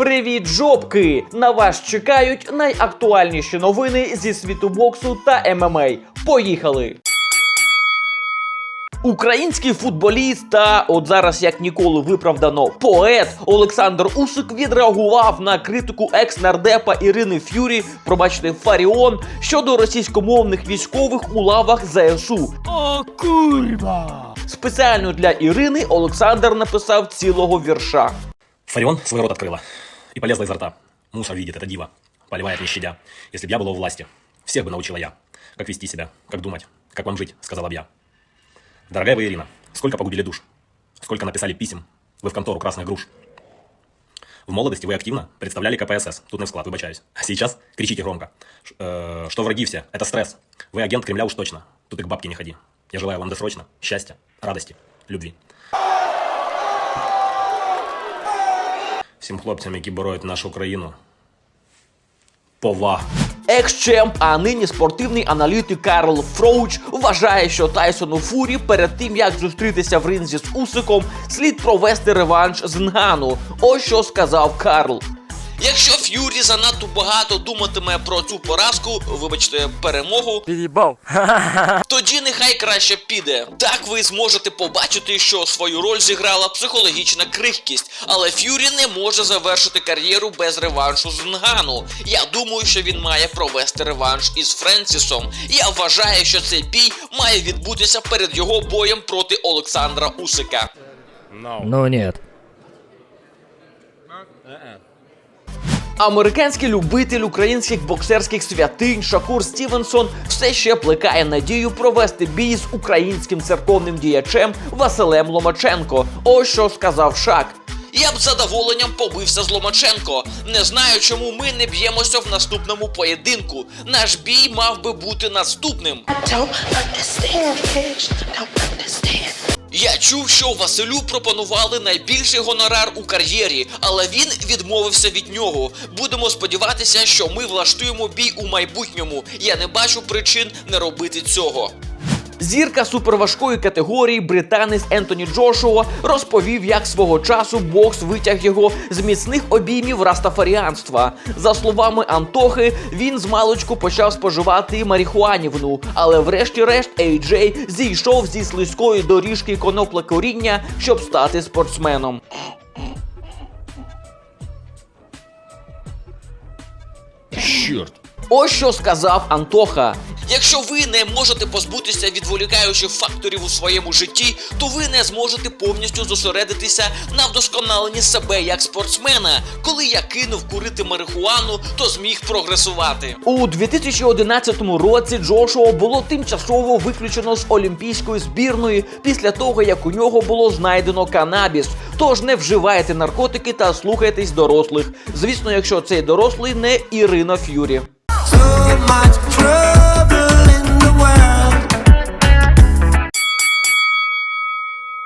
Привіт, жопки! На вас чекають найактуальніші новини зі світу боксу та ММА. Поїхали! Український футболіст та от зараз як ніколи виправдано поет Олександр Усик відреагував на критику екс-нардепа Ірини Ф'юрі, пробачте Фаріон щодо російськомовних військових у лавах ЗСУ. О, курва! Спеціально для Ірини Олександр написав цілого вірша. Фарион свой рот открыла и полезла изо рта. Мусор видит, это дива, поливает не щадя. Если б я была у власти, всех бы научила я. Как вести себя, как думать, как вам жить, сказала б я. Дорогая вы, Ирина, сколько погубили душ, сколько написали писем, вы в контору красных груш. В молодости вы активно представляли КПСС, тут на склад, выбачаюсь. А сейчас кричите громко, э, что враги все, это стресс. Вы агент Кремля уж точно, тут и к бабке не ходи. Я желаю вам досрочно счастья, радости, любви. Всім хлопцям, які бороють нашу країну. Повага. Екс-чемп, а нині спортивний аналітик Карл Фроуч вважає, що Тайсону Фурі перед тим як зустрітися в ринзі з Усиком, слід провести реванш з Нгану. Ось що сказав Карл. Якщо Ф'юрі занадто багато думатиме про цю поразку, вибачте, перемогу, Перебал. тоді нехай краще піде. Так ви зможете побачити, що свою роль зіграла психологічна крихкість, але Ф'юрі не може завершити кар'єру без реваншу з Нгану. Я думаю, що він має провести реванш із Френсісом. Я вважаю, що цей бій має відбутися перед його боєм проти Олександра Усика. Ну нет. Американський любитель українських боксерських святинь Шакур Стівенсон все ще плекає надію провести бій з українським церковним діячем Василем Ломаченко. Ось що сказав Шак. Я б задоволенням побився з Ломаченко. Не знаю, чому ми не б'ємося в наступному поєдинку. Наш бій мав би бути наступним. I don't understand, bitch. Don't understand. Я чув, що Василю пропонували найбільший гонорар у кар'єрі, але він відмовився від нього. Будемо сподіватися, що ми влаштуємо бій у майбутньому. Я не бачу причин не робити цього. Зірка суперважкої категорії британець Ентоні Джошуа розповів, як свого часу бокс витяг його з міцних обіймів растафаріанства. За словами Антохи, він з маличку почав споживати марихуанівну, але врешті-решт Ей-Джей зійшов зі слизької доріжки коноплекоріння, щоб стати спортсменом. Черт. Ось що сказав Антоха. Якщо ви не можете позбутися відволікаючих факторів у своєму житті, то ви не зможете повністю зосередитися на вдосконаленні себе як спортсмена. Коли я кинув курити марихуану, то зміг прогресувати. У 2011 році Джошуа було тимчасово виключено з олімпійської збірної після того, як у нього було знайдено канабіс. Тож не вживайте наркотики та слухайтесь дорослих. Звісно, якщо цей дорослий не Ірина Ф'юрі.